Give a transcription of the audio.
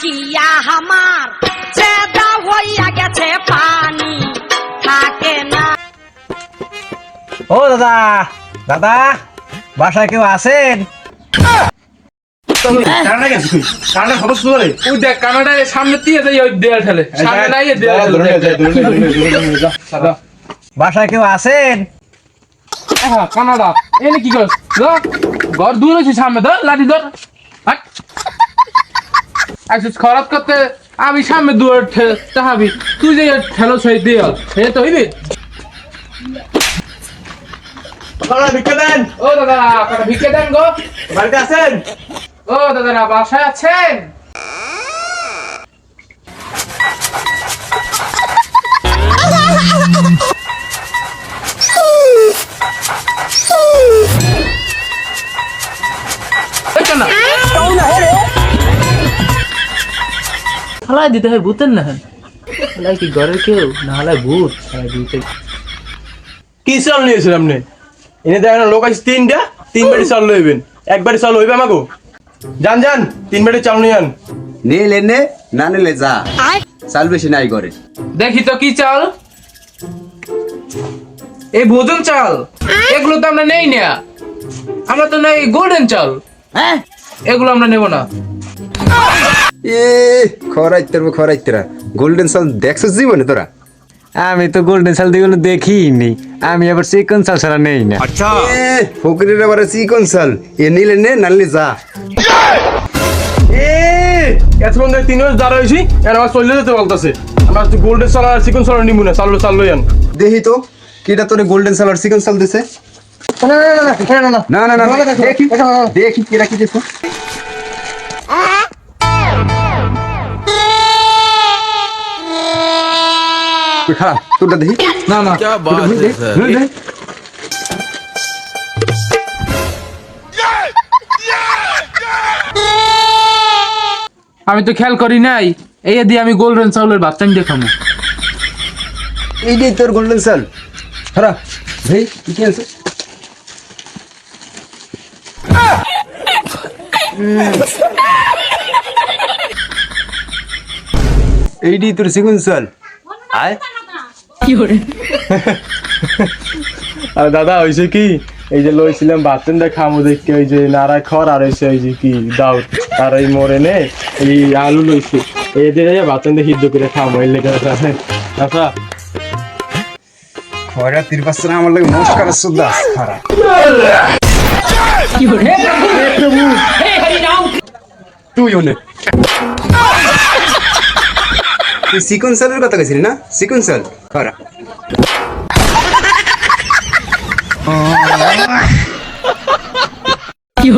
কিয়া আমার। চেদা হইয়া গেছে পানি। থাকে না। ও দাদা দাদা বাসায় কেউ আছেন? করে কানাডা বাসায় কেউ আছেন? এনে কি ধর ঘর দূর হয়েছে সামনে ধর লাঠি ধর। আইসিস খরাত করতে আমি সামনে দুয়ার চাহাবি তুই যে ঠেলো সেই দেয়াল হে তো হইবি? দাদা ভিক্ষা দেন। ও দাদা ভিক্ষে দেন গো। বাড়িতে আছেন? ও দাদারা বাসায় আছেন? হালাই দিতে হয় ভূতের না হালাই কি ঘরের কেউ? না হালাই ভূত দিতে কি চাল নিয়েছেন আপনি? এনে দেখেন লোক আছে তিনটা তিন বাড়ি চাল লইবেন। এক বাড়ি চাল হইবে আমাকে যান যান তিন বাড়ি চাল নিয়ে আন। নিলে নে না নিলে যা। চাল বেশি নাই করে দেখি তো কি চাল। এই ভোজন চাল এগুলো তো আমরা নেই না আমরা তো নেই গোল্ডেন চাল। হ্যাঁ? এগুলো আমরা নেব না। এ খরাইতে খরাইতেরা গোল্ডেন চাল দেখছ জীবনে তোরা আমি তো গোল্ডেন সাল দিয়ে দেখিনি আমি আবার চিকন সাল ছাড়া নেই না এ ফকিরের আবার চিকন চাল এ নিলে নে নানলে যা এ এতক্ষণ ধরে তিন মাস দাঁড়া হয়েছি এর আমার চলে যেতে বলতেছে আমার গোল্ডেন চাল আর চিকন চাল নিবো না চাল চাল লই আন দেখি তো কিটা তোরে গোল্ডেন চাল আর চিকন চাল দিছে না না না দেখি দেখি কিরা কি দিছো তুই খা তোরটা দেখি। না না আমি তো খেয়াল করি নাই এই দিয়ে আমি গোল্ডেন চাউলের বাচ্চা আমি দেখাবো এইটাই তোর গোল্ডেন চাল হারা ভাই কি কি আছে? এইটাই তোর চিকন চাল আয়। আর দাদা হয়েছে কি এই যে লইছিলাম বাতেনটা খামো দেখতে ওই যে নারায় খর আর হয়েছে ওই যে কি দাও আর ওই মরে নে এই আলু লইছে। এই দিয়ে সিদ্ধ করে খামো এই লেগে আচ্ছা খয়রা তির পাঁচশো আমার লাগে নমস্কার খারা। তুই ওনে। তুই চিকন চালের কথা কইছিলি না? চিকন করা কি